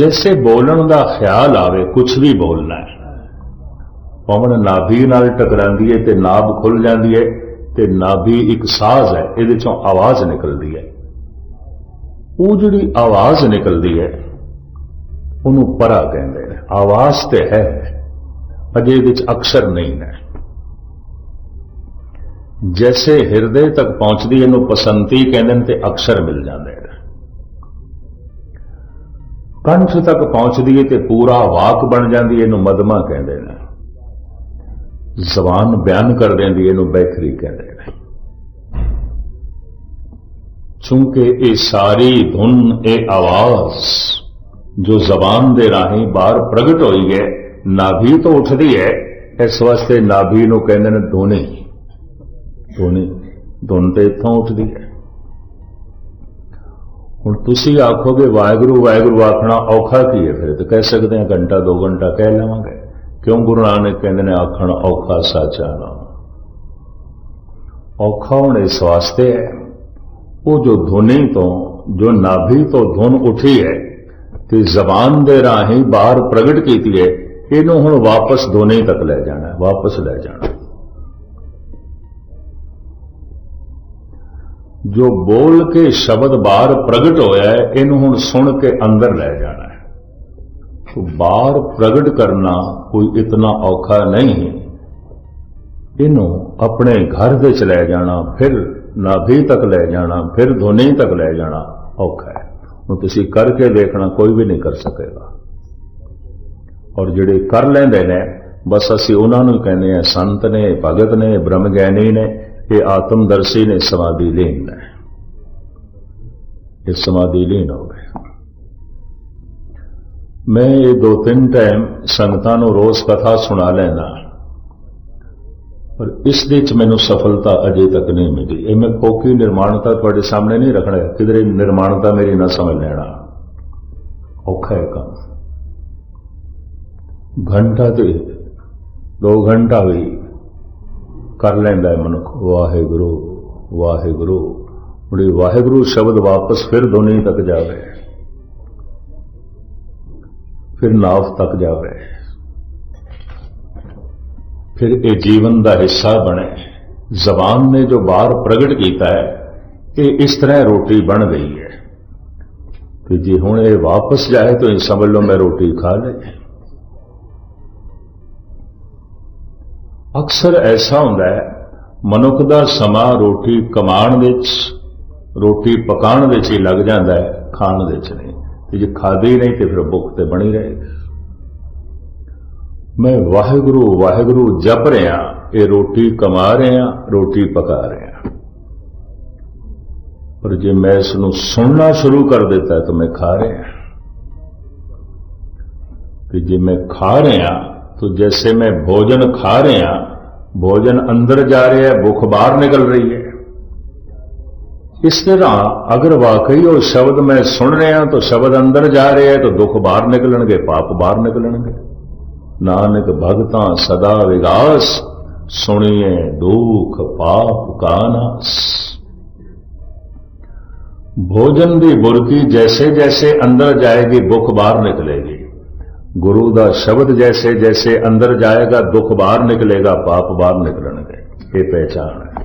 ਜੈਸੇ ਬੋਲਣ ਦਾ ਖਿਆਲ ਆਵੇ ਕੁਝ ਵੀ ਬੋਲਣਾ ਹੈ ਪਵਨ ਨਾਭੀ ਨਾਲ ਟਕਰਾਂਦੀ ਹੈ ਤੇ ਨਾਭ ਖੁੱਲ ਜਾਂਦੀ ਹੈ ਤੇ ਨਾਭੀ ਇੱਕ ਸਾਜ਼ ਹੈ, ਇਹਦੇ ਚੋਂ ਆਵਾਜ਼ ਨਿਕਲਦੀ ਹੈ ਉਹ ਜਿਹੜੀ ਆਵਾਜ਼ ਨਿਕਲਦੀ ਹੈ ਉਹਨੂੰ ਪਰਾ ਕਹਿੰਦੇ ਨੇ। ਆਵਾਜ਼ ਤੇ ਹੈ, ਅਜੇ ਇਹਦੇ ਵਿੱਚ ਅਕਸ਼ਰ ਨਹੀਂ ਹੈ। ਜੈਸੇ ਹਿਰਦੇ ਤੱਕ ਪਹੁੰਚਦੀ, ਇਹਨੂੰ ਪਸੰਤੀ ਕਹਿੰਦੇ ਨੇ ਤੇ ਅਕਸ਼ਰ ਮਿਲ ਜਾਂਦੇ ਨੇ। ਕੰਠ ਤੱਕ ਪਹੁੰਚਦੀ ਹੈ ਤੇ ਪੂਰਾ ਵਾਕ ਬਣ ਜਾਂਦੀ ਹੈ ਇਹਨੂੰ ਮਦਮਾ ਕਹਿੰਦੇ ਨੇ। ਜ਼ਬਾਨ ਬਿਆਨ ਕਰ ਦਿੰਦੀ ਇਹਨੂੰ ਬੈਖਰੀ ਕਹਿੰਦੇ ਨੇ। ਚੂੰਕਿ ਇਹ ਸਾਰੀ ਧੁਨ, ਇਹ ਆਵਾਜ਼ ਜੋ ਜ਼ਬਾਨ ਦੇ ਰਾਹੀਂ ਬਾਹਰ ਪ੍ਰਗਟ ਹੋਈ ਹੈ ਨਾਭੀ ਤੋਂ ਉੱਠਦੀ ਹੈ ਇਸ ਵਾਸਤੇ ਨਾਭੀ ਨੂੰ ਕਹਿੰਦੇ ਨੇ ਧੁਨੀ। ਧੁਨੀ, ਧੁਨ ਤੇ ਇੱਥੋਂ ਉੱਠਦੀ ਹੈ ਹੁਣ ਤੁਸੀਂ ਆਖੋਗੇ ਵਾਹਿਗੁਰੂ ਵਾਹਿਗੁਰੂ ਆਖਣਾ ਔਖਾ ਕੀ ਹੈ ਫਿਰ? ਤੇ ਕਹਿ ਸਕਦੇ ਹਾਂ ਘੰਟਾ, ਦੋ ਘੰਟਾ ਕਹਿ ਲਵਾਂਗੇ। ਕਿਉਂ ਗੁਰੂ ਨਾਨਕ ਕਹਿੰਦੇ ਨੇ ਆਖਣ ਔਖਾ ਸਾਚਾ ਨਾਮ? ਔਖਾ ਹੁਣ ਇਸ ਵਾਸਤੇ ਹੈ, ਉਹ ਜੋ ਧੁਨੀ ਤੋਂ, ਜੋ ਨਾਭੀ ਤੋਂ ਧੁਨ ਉੱਠੀ ਹੈ ਤੇ ਜ਼ਬਾਨ ਦੇ ਰਾਹੀਂ ਬਾਹਰ ਪ੍ਰਗਟ ਕੀਤੀ ਹੈ, ਇਹਨੂੰ ਹੁਣ ਵਾਪਸ ਧੁਨੀ ਤੱਕ ਲੈ ਜਾਣਾ, ਵਾਪਸ ਲੈ ਜਾਣਾ। ਜੋ ਬੋਲ ਕੇ ਸ਼ਬਦ ਬਾਹਰ ਪ੍ਰਗਟ ਹੋਇਆ ਹੈ, ਇਹਨੂੰ ਹੁਣ ਸੁਣ ਕੇ ਅੰਦਰ ਲੈ ਜਾਣਾ ਹੈ। तो ਬਾਹਰ ਪ੍ਰਗਟ ਕਰਨਾ ਕੋਈ ਇਤਨਾ ਔਖਾ ਨਹੀਂ ਹੈ। ਇਹਨੂੰ ਆਪਣੇ ਘਰ ਦੇ ਚ ਲੈ ਜਾਣਾ, ਫਿਰ ਨਾਭੀ ਤੱਕ ਲੈ ਜਾਣਾ, ਫਿਰ ਧੁਨੀ ਤੱਕ ਲੈ ਜਾਣਾ ਔਖਾ ਹੈ। ਹੁਣ ਤੁਸੀਂ ਕਰਕੇ ਦੇਖਣਾ, ਕੋਈ ਵੀ ਨਹੀਂ ਕਰ ਸਕੇਗਾ। ਔਰ ਜਿਹੜੇ ਕਰ ਲੈਂਦੇ ਨੇ, ਬਸ ਅਸੀਂ ਉਹਨਾਂ ਨੂੰ ਕਹਿੰਦੇ ਆ ਸੰਤ ਨੇ, ਭਗਤ ਨੇ ਬ੍ਰਹਮ ਗਿਆਨੀ ਨੇ ਇਹ ਆਤਮਦਰਸ਼ੀ ਨੇ ਸਮਾਧੀ ਲੀਨ ਨੇ ਇਹ ਸਮਾਧੀ ਲੀਨ ਹੋ ਗਏ। ਮੈਂ ਇਹ ਦੋ ਤਿੰਨ ਟਾਈਮ ਸੰਗਤਾਂ ਨੂੰ ਰੋਜ਼ ਕਥਾ ਸੁਣਾ ਲੈਂਦਾ ਪਰ ਇਸ ਦੇ ਵਿੱਚ ਮੈਨੂੰ ਸਫਲਤਾ ਅਜੇ ਤੱਕ ਨਹੀਂ ਮਿਲੀ। ਇਹ ਮੈਂ ਕੋਕੀ ਨਿਰਮਾਣਤਾ ਤੁਹਾਡੇ ਸਾਹਮਣੇ ਨਹੀਂ ਰੱਖਣਾ। ਕਿਧਰੇ ਨਿਰਮਾਣਤਾ ਮੇਰੀ ਨਾ ਸਮਝ ਲੈਣਾ। ਔਖਾ ਹੈ ਕੰਮ। ਘੰਟਾ ਤੇ ਦੋ ਘੰਟਾ ਵੀ ਕਰ ਲੈਂਦਾ ਹੈ ਮਨੁੱਖ। ਵਾਹਿਗੁਰੂ ਵਾਹਿਗੁਰੂ। ਬੜੀ ਵਾਹਿਗੁਰੂ ਸ਼ਬਦ ਵਾਪਸ ਫਿਰ ਧੁਨੀ ਤੱਕ ਜਾਵੇ। ਫਿਰ ਨਾਵ ਤੱਕ ਜਾਵੇ। ਫਿਰ ਇਹ ਜੀਵਨ ਦਾ ਹਿੱਸਾ ਬਣੇ। ਜ਼ਬਾਨ ਨੇ ਜੋ ਬਾਹਰ ਪ੍ਰਗਟ ਕੀਤਾ ਹੈ, ਇਹ ਇਸ ਤਰ੍ਹਾਂ ਰੋਟੀ ਬਣ ਗਈ ਹੈ। ਕਿ ਜੇ ਹੁਣ ਇਹ ਵਾਪਸ ਜਾਏ ਤਾਂ ਇਹ ਸਮਝ ਲਓ ਮੈਂ ਰੋਟੀ ਖਾ ਲਈ। ਅਕਸਰ ਐਸਾ ਹੁੰਦਾ ਹੈ, ਮਨੁੱਖ ਦਾ ਸਮਾਂ ਰੋਟੀ ਕਮਾਉਣ ਵਿੱਚ, ਰੋਟੀ ਪਕਾਉਣ ਵਿੱਚ ਹੀ ਲੱਗ ਜਾਂਦਾ ਹੈ, ਖਾਣ ਵਿੱਚ ਨਹੀਂ। ਤੇ ਜੇ ਖਾਦੀ ਨਹੀਂ ਤੇ ਫਿਰ ਭੁੱਖ ਤੇ ਬਣੀ ਰਹੇਗੀ ਮੈਂ ਵਾਹਿਗੁਰੂ ਵਾਹਿਗੁਰੂ ਜਪ ਰਿਹਾ, ਇਹ ਰੋਟੀ ਕਮਾ ਰਿਹਾ, ਰੋਟੀ ਪਕਾ ਰਿਹਾ। ਪਰ ਜੇ ਮੈਂ ਇਸ ਨੂੰ ਸੁਣਨਾ ਸ਼ੁਰੂ ਕਰ ਦਿੱਤਾ ਤਾਂ ਮੈਂ ਖਾ ਰਿਹਾ। ਤੇ ਜੇ ਮੈਂ ਖਾ ਰਿਹਾ तो जैसे मैं भोजन खा रहा भोजन अंदर जा रहा है भूख बाहर निकल रही है इस तरह अगर वाकई वो शब्द मैं सुन रहा तो शब्द अंदर जा रहे हैं तो दुख बाहर निकलणगे पाप बाहर निकलणगे नानक भगता सदा विगास सुनिए दुख पाप का नास भोजन की बुरकी जैसे जैसे अंदर जाएगी भूख बाहर निकलेगी ਗੁਰੂ ਦਾ ਸ਼ਬਦ ਜੈਸੇ ਜੈਸੇ ਅੰਦਰ ਜਾਏਗਾ, ਦੁੱਖ ਬਾਹਰ ਨਿਕਲੇਗਾ, ਪਾਪ ਬਾਹਰ ਨਿਕਲਣਗੇ। ਇਹ ਪਹਿਚਾਨ ਹੈ।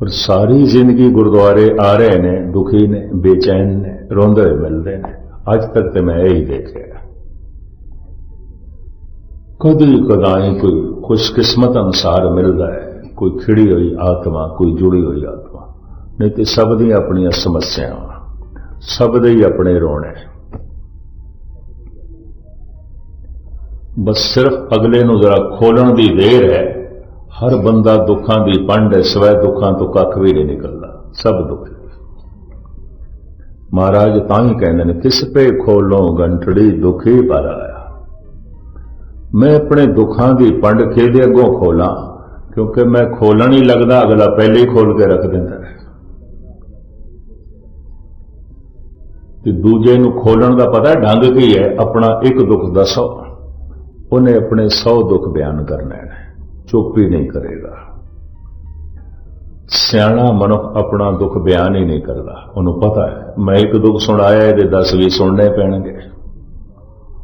ਪਰ ਸਾਰੀ ਜ਼ਿੰਦਗੀ ਗੁਰਦੁਆਰੇ ਆ ਰਹੇ ਨੇ, ਦੁਖੀ ਨੇ, ਬੇਚੈਨ ਨੇ, ਰੋਂਦੇ ਮਿਲਦੇ ਨੇ। ਅੱਜ ਤੱਕ ਤੇ ਮੈਂ ਇਹ ਹੀ। ਦੇਖਿਆ ਕਦੀ ਕਦਾਈ ਕੋਈ ਖੁਸ਼ਕਿਸਮਤ ਅਨਸਾਰ ਮਿਲਦਾ ਹੈ, ਕੋਈ ਖਿੜੀ ਹੋਈ ਆਤਮਾ, ਕੋਈ ਜੁੜੀ ਹੋਈ ਆਤਮਾ। ਨਹੀਂ ਤੇ ਸਭ ਦੀਆਂ ਆਪਣੀਆਂ ਸਮੱਸਿਆਵਾਂ, ਸਭ ਦੇ ਹੀ ਆਪਣੇ ਰੋਣੇ ਬਸ ਸਿਰਫ ਅਗਲੇ ਨੂੰ ਜ਼ਰਾ ਖੋਲਣ ਦੀ ਦੇਰ ਹੈ। ਹਰ ਬੰਦਾ ਦੁੱਖਾਂ ਦੀ ਪੰਡ ਹੈ ਸਵੈ ਦੁੱਖਾਂ ਤੋਂ ਕੱਖ ਵੀ ਨਹੀਂ ਨਿਕਲਦਾ। ਸਭ ਦੁੱਖ ਮਹਾਰਾਜ ਤਾਂ ਹੀ ਕਹਿੰਦੇ ਨੇ ਕਿਸ ਪੇ ਖੋਲੋ ਗੰਟੜੀ ਦੁਖੀ ਪਰ ਆਇਆ। ਮੈਂ ਆਪਣੇ ਦੁੱਖਾਂ ਦੀ ਪੰਡ ਕਿਹਦੇ ਅੱਗੋਂ ਖੋਲਾਂ? ਕਿਉਂਕਿ ਮੈਂ ਖੋਲਣ ਹੀ ਲੱਗਦਾ, ਅਗਲਾ ਪਹਿਲੇ ਹੀ ਖੋਲ ਕੇ ਰੱਖ ਦਿੰਦਾ ਹੈ। ਤੇ ਦੂਜੇ ਨੂੰ ਖੋਲਣ ਦਾ ਪਤਾ ਢੰਗ ਕੀ ਹੈ? ਆਪਣਾ ਇੱਕ ਦੁੱਖ ਦੱਸੋ। ਉਹਨੇ ਆਪਣੇ 100 ਦੁੱਖ ਬਿਆਨ ਕਰਨੇ ਨੇ ਚੁੱਪ ਹੀ ਨਹੀਂ ਕਰੇਗਾ। ਸਿਆਣਾ ਮਨੁੱਖ ਆਪਣਾ ਦੁੱਖ ਬਿਆਨ ਹੀ ਨਹੀਂ ਕਰਦਾ। ਉਹਨੂੰ ਪਤਾ ਹੈ। ਮੈਂ ਇੱਕ ਦੁੱਖ ਸੁਣਾਇਆ, ਇਹਦੇ 10 ਵੀ ਸੁਣਨੇ ਪੈਣਗੇ।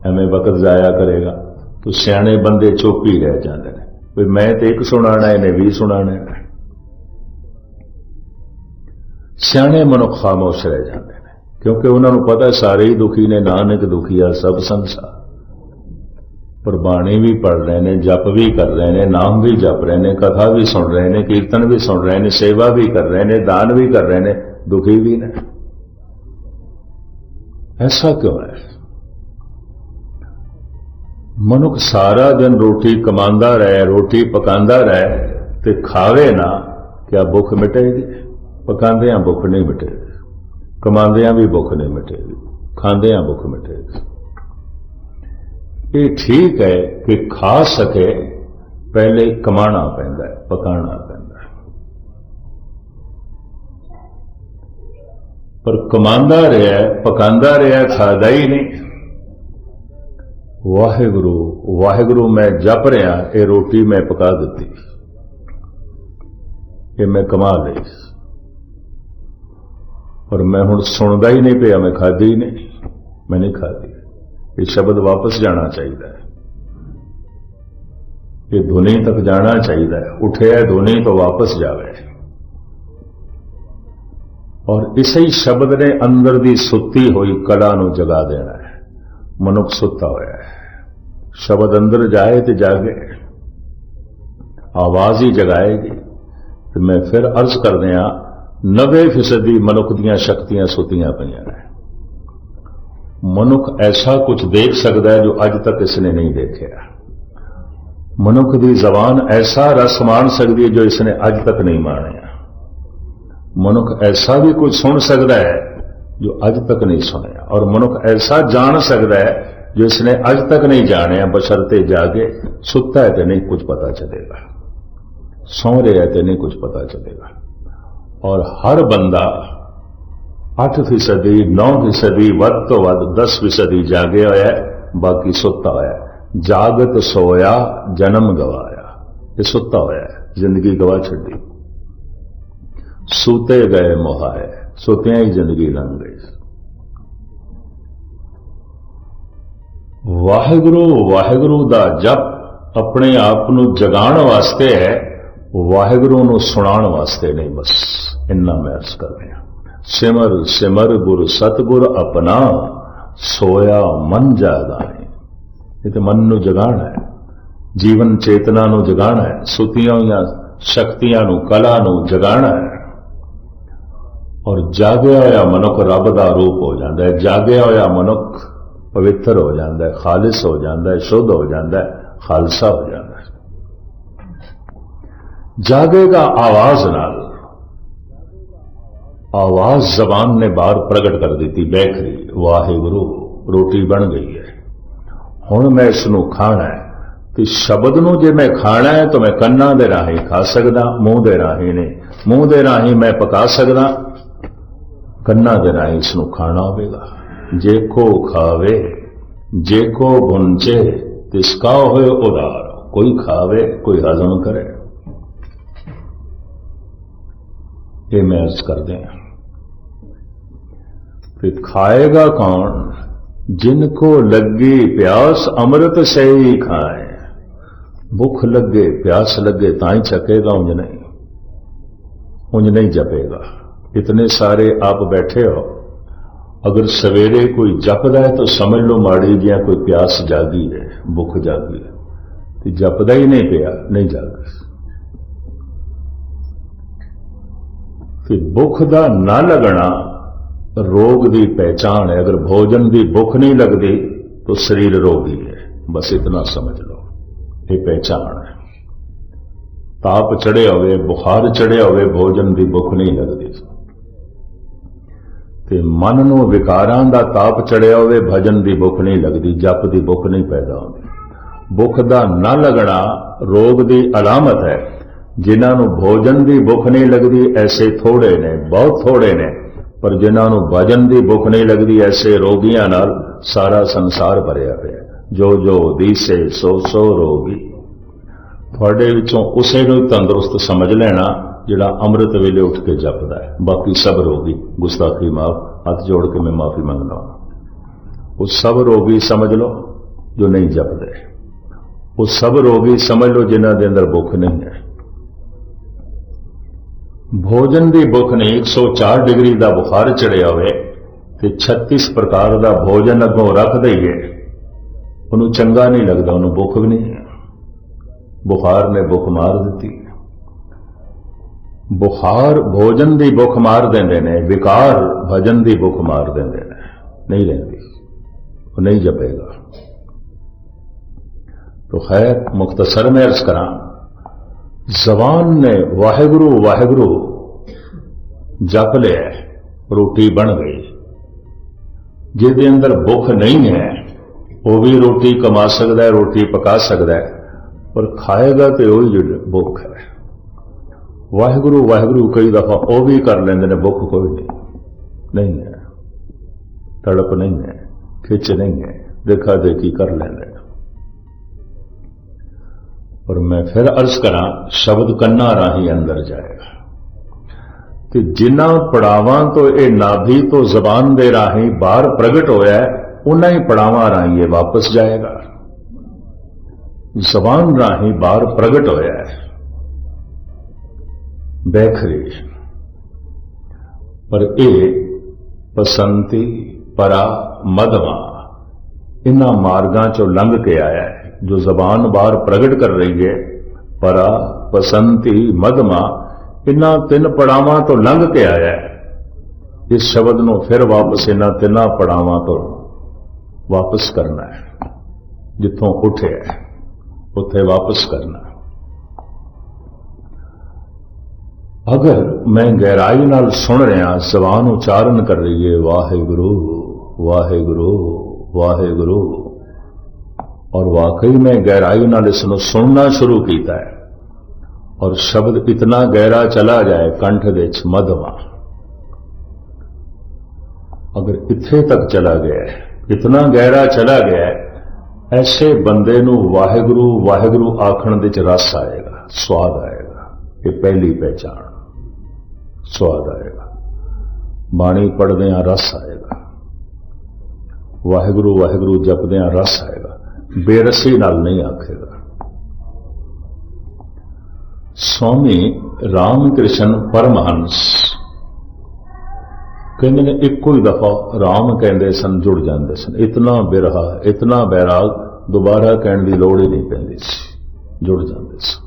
ਐਵੇਂ ਵਕਤ ਜ਼ਾਇਆ ਕਰੇਗਾ। ਤੋ ਸਿਆਣੇ ਬੰਦੇ ਚੁੱਪ ਹੀ ਰਹਿ ਜਾਂਦੇ ਨੇ। ਵੀ ਮੈਂ ਤੇ ਇੱਕ ਸੁਣਾਣਾ, ਇਹਨੇ ਵੀ ਸੁਣਾਣਾ ਸਿਆਣੇ ਮਨੁੱਖ ਖਾਮੋਸ਼ ਰਹਿ ਜਾਂਦੇ ਨੇ। ਕਿਉਂਕਿ ਉਹਨਾਂ ਨੂੰ ਪਤਾ ਸਾਰੇ ਹੀ ਦੁਖੀ ਨੇ। ਨਾਨਕ ਦੁਖੀਆ ਸਭ ਸੰਸਾਰ। ਪਰ ਵੀ ਪੜ ਰਹੇ ਨੇ, ਜਪ ਵੀ ਕਰ ਰਹੇ ਨੇ, ਨਾਮ ਵੀ ਜਪ ਰਹੇ ਨੇ, ਕਥਾ ਵੀ ਸੁਣ ਰਹੇ ਨੇ, ਕੀਰਤਨ ਵੀ ਸੁਣ ਰਹੇ ਨੇ, ਸੇਵਾ ਵੀ ਕਰ ਰਹੇ ਨੇ, ਦਾਨ ਵੀ ਕਰ ਰਹੇ ਨੇ, ਦੁਖੀ ਵੀ ਨੇ। ਐਸਾ ਕਿਉਂ ਹੈ? ਮਨੁੱਖ ਸਾਰਾ ਦਿਨ ਰੋਟੀ ਕਮਾਉਂਦਾ ਰਹੇ, ਰੋਟੀ ਪਕਾਉਂਦਾ ਰਹੇ ਤੇ ਖਾਵੇ ਨਾ, ਕਿਆ ਭੁੱਖ ਮਿਟੇਗੀ? ਪਕਾਉਂਦਿਆਂ ਭੁੱਖ ਨਹੀਂ ਮਿਟੇਗੀ, ਕਮਾਉਂਦਿਆਂ ਵੀ ਭੁੱਖ ਨਹੀਂ ਮਿਟੇਗੀ, ਖਾਂਦਿਆਂ ਭੁੱਖ ਮਿਟੇਗੀ। ਇਹ ਠੀਕ ਹੈ ਕਿ ਖਾ ਸਕੇ ਪਹਿਲੇ ਕਮਾਣਾ ਪੈਂਦਾ ਹੈ ਪਕਾਣਾ ਪੈਂਦਾ ਹੈ। ਪਰ ਕਮਾਉਂਦਾ ਰਿਹਾ ਪਕਾਉਂਦਾ ਰਿਹਾ ਖਾਦਾ ਹੀ ਨਹੀਂ। ਵਾਹਿਗੁਰੂ ਵਾਹਿਗੁਰੂ ਮੈਂ ਜਪ ਰਿਹਾ, ਇਹ ਰੋਟੀ ਮੈਂ ਪਕਾ ਦਿੱਤੀ। ਇਹ ਮੈਂ ਕਮਾ ਲਈ। ਪਰ ਮੈਂ ਹੁਣ ਸੁਣਦਾ ਹੀ ਨਹੀਂ ਪਿਆ, ਮੈਂ ਖਾਦੀ ਹੀ ਨਹੀਂ। ਮੈਂ ਨਹੀਂ ਖਾਦੀ ਇਹ ਸ਼ਬਦ ਵਾਪਸ ਜਾਣਾ ਚਾਹੀਦਾ ਹੈ। ਇਹ ਧੁਨੀ ਤੱਕ ਜਾਣਾ ਚਾਹੀਦਾ ਹੈ। ਉਠਿਆ ਧੁਨੀ ਤੋਂ ਵਾਪਸ ਜਾਵੇ। ਔਰ ਇਸੇ ਹੀ ਸ਼ਬਦ ਨੇ ਅੰਦਰ ਦੀ ਸੁੱਤੀ ਹੋਈ ਕਲਾ ਨੂੰ ਜਗਾ ਦੇਣਾ ਹੈ। ਮਨੁੱਖ ਸੁੱਤਾ ਹੋਇਆ ਹੈ। ਸ਼ਬਦ ਅੰਦਰ ਜਾਏ ਤੇ ਜਾਗੇ। ਆਵਾਜ਼ ਹੀ ਜਗਾਏਗੀ। ਤੇ ਮੈਂ ਫਿਰ ਅਰਜ਼ ਕਰਦੇ ਆ 90% ਮਨੁੱਖ ਦੀਆਂ ਸ਼ਕਤੀਆਂ ਸੁੱਤੀਆਂ ਪਈਆਂ ਨੇ। ਮਨੁੱਖ ਐਸਾ ਕੁਝ ਦੇਖ ਸਕਦਾ ਹੈ ਜੋ ਅੱਜ ਤੱਕ ਇਸਨੇ ਨਹੀਂ ਦੇਖਿਆ। ਮਨੁੱਖ ਦੀ ਜ਼ਬਾਨ ਐਸਾ ਰਸ ਮਾਣ ਸਕਦੀ ਹੈ ਜੋ ਇਸਨੇ ਅੱਜ ਤੱਕ ਨਹੀਂ ਮਾਣਿਆ। ਮਨੁੱਖ ਐਸਾ ਵੀ ਕੁਝ ਸੁਣ ਸਕਦਾ ਹੈ ਜੋ ਅੱਜ ਤੱਕ ਨਹੀਂ ਸੁਣਿਆ ਔਰ ਮਨੁੱਖ ਐਸਾ ਜਾਣ ਸਕਦਾ ਹੈ ਜੋ ਇਸਨੇ ਅੱਜ ਤੱਕ ਨਹੀਂ ਜਾਣਿਆ, ਬਸ਼ਰਤੇ ਜਾਗੇ ਸੁੱਤਾ ਹੈ ਤੇ ਨਹੀਂ ਕੁਝ ਪਤਾ ਚੱਲੇਗਾ। ਸੌਂ ਰਿਹਾ ਤੇ ਨਹੀਂ ਕੁਝ ਪਤਾ ਚੱਲੇਗਾ। ਔਰ ਹਰ ਬੰਦਾ 8 ਫੀਸਦੀ 9 ਫੀਸਦੀ, ਵੱਧ ਤੋਂ ਵੱਧ 10 ਫੀਸਦੀ ਜਾਗਿਆ ਹੋਇਆ, ਬਾਕੀ ਸੁੱਤਾ ਹੋਇਆ। ਜਾਗਤ ਸੋਇਆ, ਜਨਮ ਗਵਾਇਆ। ਇਹ ਸੁੱਤਾ ਹੋਇਆ ਜ਼ਿੰਦਗੀ ਗਵਾ ਛੱਡੀ। ਸੂਤੇ ਗਏ ਮੋਹਾਏ, ਸੁੱਤਿਆਂ ਹੀ ਜ਼ਿੰਦਗੀ ਲੰਘ ਗਈ। ਵਾਹਿਗੁਰੂ ਵਾਹਿਗੁਰੂ ਦਾ ਜਪ ਆਪਣੇ ਆਪ ਨੂੰ ਜਗਾਉਣ ਵਾਸਤੇ ਹੈ, ਵਾਹਿਗੁਰੂ ਨੂੰ ਸੁਣਾਉਣ ਵਾਸਤੇ ਨਹੀਂ, ਬਸ ਇੰਨਾ ਮੈਂ ਅਰਜ਼ ਕਰ ਰਿਹਾ ਸਿਮਰ ਸਿਮਰ ਗੁਰ ਸਤਗੁਰ ਆਪਣਾ, ਸੋਇਆ ਮਨ ਜਾਗਾਏ ਇਹ ਤੇ ਮਨ ਨੂੰ ਜਗਾਉਣਾ ਹੈ। ਜੀਵਨ ਚੇਤਨਾ ਨੂੰ ਜਗਾਉਣਾ ਹੈ। ਸੁਤੀਆਂ ਹੋਈਆਂ ਸ਼ਕਤੀਆਂ ਨੂੰ, ਕਲਾ ਨੂੰ ਜਗਾਉਣਾ ਹੈ। ਔਰ ਜਾਗਿਆ ਹੋਇਆ ਮਨੁੱਖ ਰੱਬ ਦਾ ਰੂਪ ਹੋ ਜਾਂਦਾ ਹੈ। ਜਾਗਿਆ ਹੋਇਆ ਮਨੁੱਖ ਪਵਿੱਤਰ ਹੋ ਜਾਂਦਾ ਹੈ, ਖਾਲਿਸ ਹੋ ਜਾਂਦਾ ਹੈ, ਸ਼ੁੱਧ ਹੋ ਜਾਂਦਾ ਹੈ, ਖਾਲਸਾ ਹੋ ਜਾਂਦਾ ਹੈ। ਜਾਗੇਗਾ ਆਵਾਜ਼ ਨਾਲ। ਆਵਾਜ਼ ਜ਼ਬਾਨ ਨੇ ਬਾਹਰ ਪ੍ਰਗਟ ਕਰ ਦਿੱਤੀ ਬੈਖਰੀ ਵਾਹਿਗੁਰੂ, ਰੋਟੀ ਬਣ ਗਈ ਹੈ। ਹੁਣ ਮੈਂ ਇਸ ਨੂੰ ਖਾਣਾ ਹੈ। ਤੇ ਸ਼ਬਦ ਨੂੰ ਜੇ ਮੈਂ ਖਾਣਾ ਹੈ, ਤਾਂ ਮੈਂ ਕੰਨਾਂ ਦੇ ਰਾਹੀਂ ਖਾ ਸਕਦਾ, ਮੂੰਹ ਦੇ ਰਾਹੀਂ ਨਹੀਂ। ਮੂੰਹ ਦੇ ਰਾਹੀਂ ਮੈਂ ਪਕਾ ਸਕਦਾ। ਕੰਨਾਂ ਦੇ ਰਾਹੀਂ ਇਸ ਨੂੰ ਖਾਣਾ ਹੋਵੇਗਾ। ਜੇ ਕੋ ਖਾਵੇ, ਜੇ ਕੋ ਗੁੰਚੇ ਤਿਸ ਕਾ ਹੋਏ ਉਦਾਰ। ਕੋਈ ਖਾਵੇ, ਕੋਈ ਹਜ਼ਮ ਕਰੇ। ਇਹ ਮੈਂ ਅਰਜ਼ ਕਰਦੇ ਹਾਂ। ਫਿਰ ਖਾਏਗਾ ਕੌਣ? ਜਿਨ ਕੋ ਲੱਗੀ ਪਿਆਸ ਅੰਮ੍ਰਿਤ ਸਹੀ ਖਾਏ। ਭੁੱਖ ਲੱਗੇ, ਪਿਆਸ ਲੱਗੇ ਤਾਂ ਹੀ ਚੱਕੇਗਾ ਉਂਝ ਨਹੀਂ। ਉਂਝ ਨਹੀਂ ਜਪੇਗਾ। ਇਤਨੇ ਸਾਰੇ ਆਪ ਬੈਠੇ ਹੋ। ਅਗਰ ਸਵੇਰੇ ਕੋਈ ਜਪਦਾ ਹੈ ਤਾਂ ਸਮਝ ਲਓ ਮਾੜੀ ਜਿਹਾ ਕੋਈ ਪਿਆਸ ਜਾਗੀ ਹੈ, ਭੁੱਖ ਜਾਗੀ ਹੈ। ਤੇ ਜਪਦਾ ਹੀ ਨਹੀਂ ਪਿਆ, ਨਹੀਂ ਜਾਗਾ ਤੇ ਭੁੱਖ ਦਾ ਨਾ ਲੱਗਣਾ ਰੋਗ ਦੀ ਪਹਿਚਾਣ ਹੈ। ਅਗਰ ਭੋਜਨ ਦੀ ਭੁੱਖ ਨਹੀਂ ਲੱਗਦੀ, ਤਾਂ ਸਰੀਰ ਰੋਗੀ ਹੈ। ਬਸ ਇਤਨਾ ਸਮਝ ਲਓ। ਇਹ ਪਹਿਚਾਣ ਹੈ। ਤਾਪ ਚੜਿਆ ਹੋਵੇ, ਬੁਖਾਰ ਚੜਿਆ ਹੋਵੇ, ਭੋਜਨ ਦੀ ਭੁੱਖ ਨਹੀਂ ਲੱਗਦੀ। ਤੇ ਮਨ ਨੂੰ ਵਿਕਾਰਾਂ ਦਾ ਤਾਪ ਚੜਿਆ ਹੋਵੇ, ਭਜਨ ਦੀ ਭੁੱਖ ਨਹੀਂ ਲੱਗਦੀ, ਜਪ ਦੀ ਭੁੱਖ ਨਹੀਂ ਪੈਦਾ ਹੁੰਦੀ। ਭੁੱਖ ਦਾ ਨਾ ਲੱਗਣਾ ਰੋਗ ਦੀ ਅਲਾਮਤ ਹੈ। ਜਿਨ੍ਹਾਂ ਨੂੰ ਭੋਜਨ ਦੀ ਭੁੱਖ ਨਹੀਂ ਲੱਗਦੀ, ਐਸੇ ਥੋੜੇ ਨੇ, ਬਹੁਤ ਥੋੜੇ ਨੇ। ਪਰ ਜਿਨ੍ਹਾਂ ਨੂੰ ਵਜ਼ਨ ਦੀ ਭੁੱਖ ਨਹੀਂ ਲੱਗਦੀ, ਐਸੇ ਰੋਗੀਆਂ ਨਾਲ ਸਾਰਾ ਸੰਸਾਰ ਭਰਿਆ ਪਿਆ ਜੋ ਜੋ ਦੀਸੇ, ਸੋ ਸੋ ਰੋਗੀ। ਤੁਹਾਡੇ ਵਿੱਚੋਂ ਉਸੇ ਨੂੰ ਹੀ ਤੰਦਰੁਸਤ ਸਮਝ ਲੈਣਾ ਜਿਹੜਾ ਅੰਮ੍ਰਿਤ ਵੇਲੇ ਉੱਠ ਕੇ ਜਪਦਾ ਹੈ। ਬਾਕੀ ਸਭ ਰੋਗੀ, ਗੁਸਤਾਖੀ ਮਾਫ, ਹੱਥ ਜੋੜ ਕੇ ਮੈਂ ਮਾਫੀ ਮੰਗਦਾ ਉਹ ਸਭ ਰੋਗੀ ਸਮਝ ਲਓ ਜੋ ਨਹੀਂ ਜਪਦੇ। ਉਹ ਸਭ ਰੋਗੀ ਸਮਝ ਲਓ ਜਿਨ੍ਹਾਂ ਦੇ ਅੰਦਰ ਭੁੱਖ ਨਹੀਂ ਹੈ। ਭੋਜਨ ਦੀ ਭੁੱਖ ਨਹੀਂ 104 ਡਿਗਰੀ ਦਾ ਬੁਖਾਰ ਚੜਿਆ ਹੋਵੇ ਤੇ 36 ਪ੍ਰਕਾਰ ਦਾ ਭੋਜਨ ਅੱਗੋਂ ਰੱਖ ਦਈਏ ਉਹਨੂੰ ਚੰਗਾ ਨਹੀਂ ਲੱਗਦਾ ਉਹਨੂੰ ਭੁੱਖ ਵੀ ਨਹੀਂ ਹੈ ਬੁਖਾਰ ਨੇ ਭੁੱਖ ਮਾਰ ਦਿੱਤੀ ਬੁਖਾਰ ਭੋਜਨ ਦੀ ਭੁੱਖ ਮਾਰ ਦਿੰਦੇ ਨੇ ਵਿਕਾਰ ਭਜਨ ਦੀ ਭੁੱਖ ਮਾਰ ਦਿੰਦੇ ਨੇ ਨਹੀਂ ਰਹਿੰਦੀ ਉਹ ਨਹੀਂ ਜਪੇਗਾ तो खैर मुख्तसर में अर्ज करा ਜ਼ਬਾਨ ਨੇ ਵਾਹਿਗੁਰੂ ਵਾਹਿਗੁਰੂ, ਜਪ ਲਿਆ, ਰੋਟੀ ਬਣ ਗਈ। ਜਿਹਦੇ ਅੰਦਰ ਭੁੱਖ ਨਹੀਂ ਹੈ, ਉਹ ਵੀ ਰੋਟੀ ਕਮਾ ਸਕਦਾ ਹੈ ਰੋਟੀ ਪਕਾ ਸਕਦਾ ਹੈ, ਪਰ ਖਾਏਗਾ ਤੇ ਉਹ ਜਿਹੜਾ ਭੁੱਖ ਹੈ। ਵਾਹਿਗੁਰੂ ਵਾਹਿਗੁਰੂ ਕਈ ਦਫਾ ਉਹ ਵੀ ਕਰ ਲੈਂਦੇ ਨੇ, ਭੁੱਖ ਕੋਈ ਨਹੀਂ। ਨਹੀਂ ਹੈ। ਤੜਪ ਨਹੀਂ ਹੈ, ਖਿੱਚ ਨਹੀਂ ਹੈ। ਦੇਖਾ ਦੇਖੀ ਕਰ ਲੈਂਦੇ ਔਰ ਮੈਂ ਫਿਰ ਅਰਜ਼ ਕਰਾਂ, ਸ਼ਬਦ ਕੰਨਾਂ ਰਾਹੀਂ ਅੰਦਰ ਜਾਏਗਾ। ਤੇ ਜਿਨ੍ਹਾਂ ਪੜਾਵਾਂ ਤੋਂ ਇਹ ਨਾਭੀ ਤੋਂ ਜ਼ਬਾਨ ਦੇ ਰਾਹੀਂ ਬਾਹਰ ਪ੍ਰਗਟ ਹੋਇਆ ਉਹਨਾਂ ਹੀ ਪੜਾਵਾਂ ਰਾਹੀਂ ਇਹ ਵਾਪਸ ਜਾਏਗਾ। ਜ਼ਬਾਨ ਰਾਹੀਂ ਬਾਹਰ ਪ੍ਰਗਟ ਹੋਇਆ ਹੈ। ਬੈਖਰੀ। ਪਰ ਇਹ ਪਸੰਤੀ ਪਰਾ ਮਦਵਾ ਇਨ੍ਹਾਂ ਮਾਰਗਾਂ ਚੋਂ ਲੰਘ ਕੇ ਆਇਆ ਹੈ। ਜੋ ਜ਼ਬਾਨ ਬਾਹਰ ਪ੍ਰਗਟ ਕਰ ਰਹੀ ਹੈ ਪਰਾ ਪਸੰਤੀ ਮਦਮਾ ਇਨ੍ਹਾਂ ਤਿੰਨ ਪੜਾਵਾਂ ਤੋਂ ਲੰਘ ਕੇ ਆਇਆ ਹੈ ਇਸ ਸ਼ਬਦ ਨੂੰ ਫਿਰ ਵਾਪਸ ਇਹਨਾਂ ਤਿੰਨਾਂ ਪੜਾਵਾਂ ਤੋਂ ਵਾਪਸ ਕਰਨਾ ਹੈ ਜਿੱਥੋਂ ਉੱਠਿਆ ਉੱਥੇ ਵਾਪਸ ਕਰਨਾ ਅਗਰ ਮੈਂ ਗਹਿਰਾਈ ਨਾਲ ਸੁਣ ਰਿਹਾ ਜ਼ਬਾਨ ਉਚਾਰਨ ਕਰ ਰਹੀ ਹੈ ਵਾਹਿਗੁਰੂ ਵਾਹਿਗੁਰੂ ਵਾਹਿਗੁਰੂ ਔਰ ਵਾਕਈ ਮੈਂ ਗਹਿਰਾਈ ਨਾਲ ਇਸ ਨੂੰ ਸੁਣਨਾ ਸ਼ੁਰੂ ਕੀਤਾ ਹੈ। ਔਰ ਸ਼ਬਦ ਇਤਨਾ ਗਹਿਰਾ ਚਲਾ ਜਾਏ, ਕੰਠ ਦੇ ਵਿੱਚ ਮਧਵਾ ਅਗਰ ਇੱਥੇ ਤੱਕ ਚਲਾ ਗਿਆ ਹੈ, ਇਤਨਾ ਗਹਿਰਾ ਚਲਾ ਗਿਆ ਹੈ, ਐਸੇ ਬੰਦੇ ਨੂੰ ਵਾਹਿਗੁਰੂ ਵਾਹਿਗੁਰੂ ਆਖਣ ਦੇ ਚ ਰਸ ਆਏਗਾ, ਸਵਾਦ ਆਏਗਾ। ਇਹ ਪਹਿਲੀ ਪਹਿਚਾਣ। ਸਵਾਦ ਆਏਗਾ। ਬਾਣੀ ਪੜ੍ਹਦੇ ਆ ਰਸ ਆਏਗਾ। ਵਾਹਿਗੁਰੂ ਵਾਹਿਗੁਰੂ ਜਪਦੇ ਆ ਰਸ ਆਏਗਾ। ਬੇਰਸੀ ਨਾਲ ਨਹੀਂ ਆਖੇਗਾ ਸਵਾਮੀ ਰਾਮਕ੍ਰਿਸ਼ਨ ਪਰਮਹੰਸ ਕਹਿੰਦੇ ਨੇ ਇੱਕੋ ਹੀ ਦਫਾ ਰਾਮ ਕਹਿੰਦੇ ਸਨ ਜੁੜ ਜਾਂਦੇ ਸਨ ਇਤਨਾ ਬਿਰਹਾ ਇਤਨਾ ਬੈਰਾਗ ਦੁਬਾਰਾ ਕਹਿਣ ਦੀ ਲੋੜ ਹੀ ਨਹੀਂ ਪੈਂਦੀ ਸੀ ਜੁੜ ਜਾਂਦੇ ਸਨ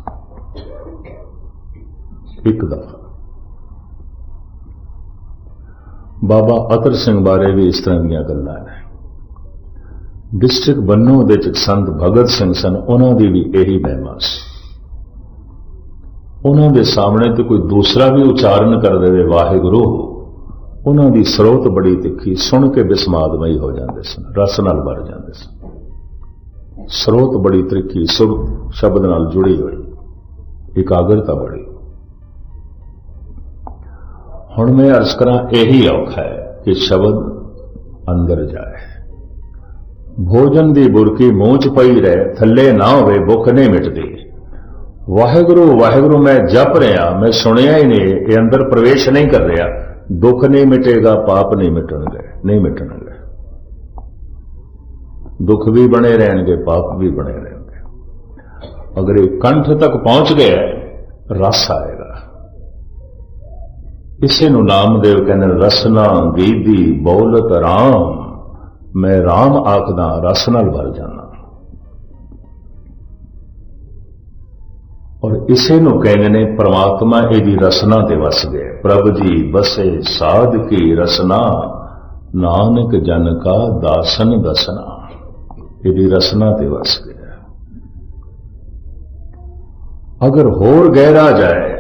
ਇੱਕ ਦਫਾ ਬਾਬਾ ਅਤਰ ਸਿੰਘ ਬਾਰੇ ਵੀ ਇਸ ਤਰ੍ਹਾਂ ਦੀਆਂ ਗੱਲਾਂ ਨੇ ਡਿਸਟ੍ਰਿਕਟ ਬੰਨੋ ਦੇ ਵਿੱਚ ਸੰਤ ਭਗਤ ਸਿੰਘ ਸਨ, ਉਹਨਾਂ ਦੀ ਵੀ ਇਹੀ ਮਹਿਮਾ ਸੀ। ਉਹਨਾਂ ਦੇ ਸਾਹਮਣੇ ਤੇ ਕੋਈ ਦੂਸਰਾ ਵੀ ਉਚਾਰਨ ਕਰ ਦੇਵੇ ਵਾਹਿਗੁਰੂ, ਉਹਨਾਂ ਦੀ ਸਰੋਤ ਬੜੀ ਤਿੱਖੀ, ਸੁਣ ਕੇ ਬਿਸਮਾਦਮਈ ਹੋ ਜਾਂਦੇ ਸਨ, ਰਸ ਨਾਲ ਭਰ ਜਾਂਦੇ ਸਨ। ਸਰੋਤ ਬੜੀ ਤਿੱਖੀ, ਸੁਰ ਸ਼ਬਦ ਨਾਲ ਜੁੜੀ ਹੋਈ, ਇਕਾਗਰਤਾ ਬੜੀ। ਹੁਣ ਮੈਂ ਅਰਜ਼ ਕਰਾਂ, ਇਹੀ ਔਖਾ ਹੈ ਕਿ ਸ਼ਬਦ ਅੰਦਰ ਜਾਏ। ਭੋਜਨ ਦੀ ਬੁਰਕੀ ਮੂੰਹ ਚ ਪਈ ਰਹੇ, ਥੱਲੇ ਨਾ ਹੋਵੇ, ਭੁੱਖ ਨਹੀਂ ਮਿਟਦੀ। ਵਾਹਿਗੁਰੂ ਵਾਹਿਗੁਰੂ, ਮੈਂ ਜਪ ਰਿਹਾ, ਮੈਂ ਸੁਣਿਆ ਹੀ ਨਹੀਂ, ਇਹ ਅੰਦਰ ਪ੍ਰਵੇਸ਼ ਨਹੀਂ ਕਰ ਰਿਹਾ। ਦੁੱਖ ਨਹੀਂ ਮਿਟੇਗਾ, ਪਾਪ ਨਹੀਂ ਮਿਟਣਗੇ ਨਹੀਂ ਮਿਟਣਗੇ। ਦੁੱਖ ਵੀ ਬਣੇ ਰਹਿਣਗੇ, ਪਾਪ ਵੀ ਬਣੇ ਰਹਿਣਗੇ। ਅਗਰ ਇਹ ਕੰਠ ਤੱਕ ਪਹੁੰਚ ਗਿਆ ਰਸ ਆਏਗਾ। ਇਸੇ ਨੂੰ ਨਾਮਦੇਵ ਕਹਿੰਦੇ ਨੇ, ਰਸਨਾ ਗੀਦੀ ਬੌਲਤ ਰਾਮ। ਮੈਂ ਰਾਮ ਆਖਦਾ ਰਸ ਨਾਲ ਭਰ ਜਾਣਾ ਔਰ ਇਸੇ ਨੂੰ ਕਹਿੰਦੇ ਨੇ, ਪ੍ਰਮਾਤਮਾ ਇਹਦੀ ਰਸਨਾ ਦੇ ਵਸ ਗਏ ਪ੍ਰਭ ਜੀ, ਬਸੇ ਸਾਧ ਕੀ ਰਸਨਾ, ਨਾਨਕ ਜਨ ਕਾ ਦਾਸਨ ਦਸਨਾ। ਇਹਦੀ ਰਸਨਾ ਤੇ ਵਸ ਗਿਆ। ਅਗਰ ਹੋਰ ਗਹਿਰਾ ਜਾਏ,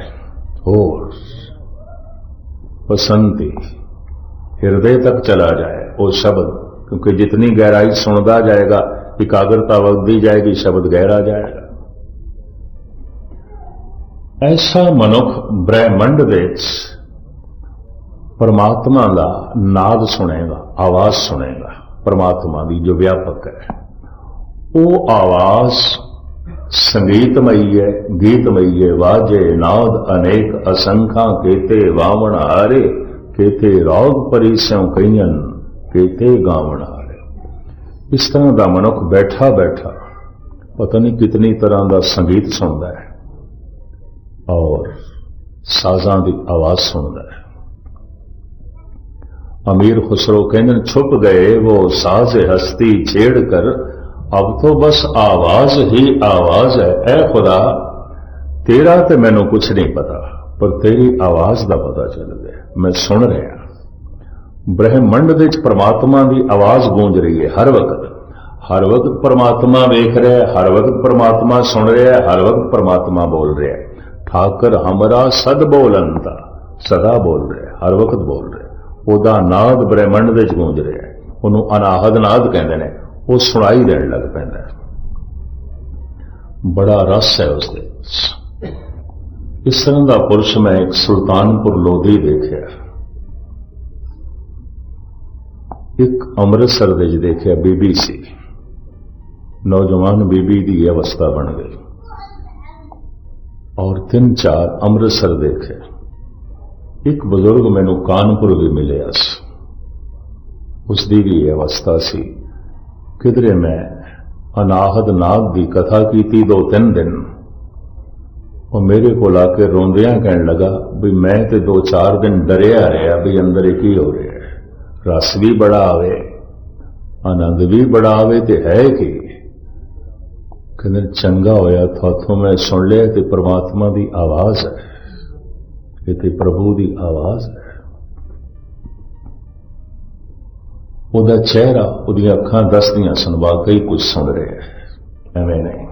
ਹੋਰ ਪਸੰਦੀ ਹਿਰਦੇ ਤੱਕ ਚਲਾ ਜਾਏ, ਉਹ ਸ਼ਬਦ ਕਿਉਂਕਿ ਜਿਤਨੀ ਗਹਿਰਾਈ ਸੁਣਦਾ ਜਾਏਗਾ ਇਕਾਗਰਤਾ ਵਧਦੀ ਜਾਏਗੀ, ਸ਼ਬਦ ਗਹਿਰਾ ਜਾਏਗਾ। ਐਸਾ ਮਨੁੱਖ ਬ੍ਰਹਿਮੰਡ ਦੇ ਵਿੱਚ ਪਰਮਾਤਮਾ ਦਾ ਨਾਦ ਸੁਣੇਗਾ, ਆਵਾਜ਼ ਸੁਣੇਗਾ, ਪਰਮਾਤਮਾ ਦੀ ਜੋ ਵਿਆਪਕ ਹੈ। ਉਹ ਆਵਾਜ਼ ਸੰਗੀਤਮਈ ਹੈ, ਗੀਤਮਈ ਹੈ, ਵਾਜੇ, ਨਾਦ, ਅਨੇਕ ਅਸੰਖਾਂ, ਕੇਤੇ ਵਾਵਣ ਹਾਰੇ, ਕੇਤੇ ਰੋਗ ਪਰਿਸਿਉ ਕਈਨ ਕਿ ਇਹ ਗਾਵਣ ਹਾਰੇ ਇਸ ਤਰ੍ਹਾਂ ਦਾ ਮਨੁੱਖ ਬੈਠਾ ਬੈਠਾ ਪਤਾ ਨਹੀਂ ਕਿਤਨੀ ਤਰ੍ਹਾਂ ਦਾ ਸੰਗੀਤ ਸੁਣਦਾ ਹੈ ਔਰ ਸਾਜ਼ਾਂ ਦੀ ਆਵਾਜ਼ ਸੁਣਦਾ ਹੈ। ਅਮੀਰ ਖੁਸਰੋ ਕਹਿੰਦੇ ਛੁਪ ਗਏ ਉਹ ਸਾਜ਼ ਹਸਤੀ ਛੇੜ ਕਰ, ਅਬ ਤੋਂ ਬਸ ਆਵਾਜ਼ ਹੀ ਆਵਾਜ਼ ਹੈ। ਐ ਖੁਦਾ, ਤੇਰਾ ਤੇ ਮੈਨੂੰ ਕੁਛ ਨਹੀਂ ਪਤਾ, ਪਰ ਤੇਰੀ ਆਵਾਜ਼ ਦਾ ਪਤਾ ਚੱਲ ਗਿਆ ਮੈਂ ਸੁਣ ਰਿਹਾ ਬ੍ਰਹਿਮੰਡ ਦੇ ਵਿੱਚ ਪ੍ਰਮਾਤਮਾ ਦੀ ਆਵਾਜ਼ ਗੂੰਜ ਰਹੀ ਹੈ ਹਰ ਵਕਤ। ਹਰ ਵਕਤ ਪ੍ਰਮਾਤਮਾ ਵੇਖ ਰਿਹਾ ਹੈ, ਹਰ ਵਕਤ ਪ੍ਰਮਾਤਮਾ ਸੁਣ ਰਿਹਾ ਹੈ, ਹਰ ਵਕਤ ਪ੍ਰਮਾਤਮਾ ਬੋਲ ਰਿਹਾ ਹੈ। ਠਾਕਰ ਹਮਰਾ ਸਦ ਬੋਲੰਤਾ, ਸਦਾ ਬੋਲ ਰਿਹਾ ਹਰ ਵਕਤ ਬੋਲ ਰਿਹਾ ਉਹਦਾ ਨਾਦ ਬ੍ਰਹਿਮੰਡ ਦੇ ਵਿੱਚ ਗੂੰਜ ਰਿਹਾ ਹੈ। ਉਹਨੂੰ ਅਨਾਹਦ ਨਾਦ ਕਹਿੰਦੇ ਨੇ, ਉਹ ਸੁਣਾਈ ਦੇਣ ਲੱਗ ਪੈਂਦਾ ਹੈ। ਬੜਾ ਰਸ ਹੈ ਉਸ ਦੇ ਇਸ ਤਰ੍ਹਾਂ ਦਾ ਪੁਰਸ਼ ਮੈਂ ਇੱਕ ਸੁਲਤਾਨਪੁਰ ਲੋਧੀ ਦੇਖਿਆ। ਇੱਕ ਅੰਮ੍ਰਿਤਸਰ ਦੇ ਵਿੱਚ ਦੇਖਿਆ ਬੀਬੀ ਸੀ। ਨੌਜਵਾਨ ਬੀਬੀ ਦੀ ਅਵਸਥਾ ਬਣ ਗਈ। ਔਰ ਤਿੰਨ ਚਾਰ ਅੰਮ੍ਰਿਤਸਰ ਦੇਖੇ ਇੱਕ ਬਜ਼ੁਰਗ ਮੈਨੂੰ ਕਾਨਪੁਰ ਵੀ ਮਿਲਿਆ ਸੀ। ਉਸ ਦੀ ਵੀ ਇਹ ਅਵਸਥਾ ਸੀ। ਕਿਧਰੇ ਮੈਂ ਅਨਾਹਦ ਨਾਗ ਦੀ ਕਥਾ ਕੀਤੀ ਦੋ ਤਿੰਨ ਦਿਨ। ਉਹ ਮੇਰੇ ਕੋਲ ਆ ਕੇ ਰੋਂਦਿਆਂ ਕਹਿਣ ਲੱਗਾ ਵੀ ਮੈਂ ਤੇ ਦੋ ਚਾਰ ਦਿਨ ਡਰਿਆ ਰਿਹਾ ਵੀ ਅੰਦਰ ਇਹ ਕੀ ਹੋ ਰਿਹਾ। ਰਸ ਵੀ ਬੜਾ ਆਵੇ ਆਨੰਦ ਵੀ ਬੜਾ ਆਵੇ ਤੇ ਹੈ ਕਿ? ਕਹਿੰਦੇ, ਚੰਗਾ ਹੋਇਆ ਤੁਹਾਥੋਂ ਮੈਂ ਸੁਣ ਲਿਆ ਤੇ ਪ੍ਰਮਾਤਮਾ ਦੀ ਆਵਾਜ਼ ਹੈ ਇਹ ਤੇ ਪ੍ਰਭੂ ਦੀ ਆਵਾਜ਼ ਹੈ। ਉਹਦਾ ਚਿਹਰਾ ਉਹਦੀਆਂ ਅੱਖਾਂ ਦੱਸਦੀਆਂ ਸਨ, ਵਾਕਈ ਕੁਝ ਸੁਣ ਰਿਹਾ ਹੈ, ਐਵੇਂ ਨਹੀਂ।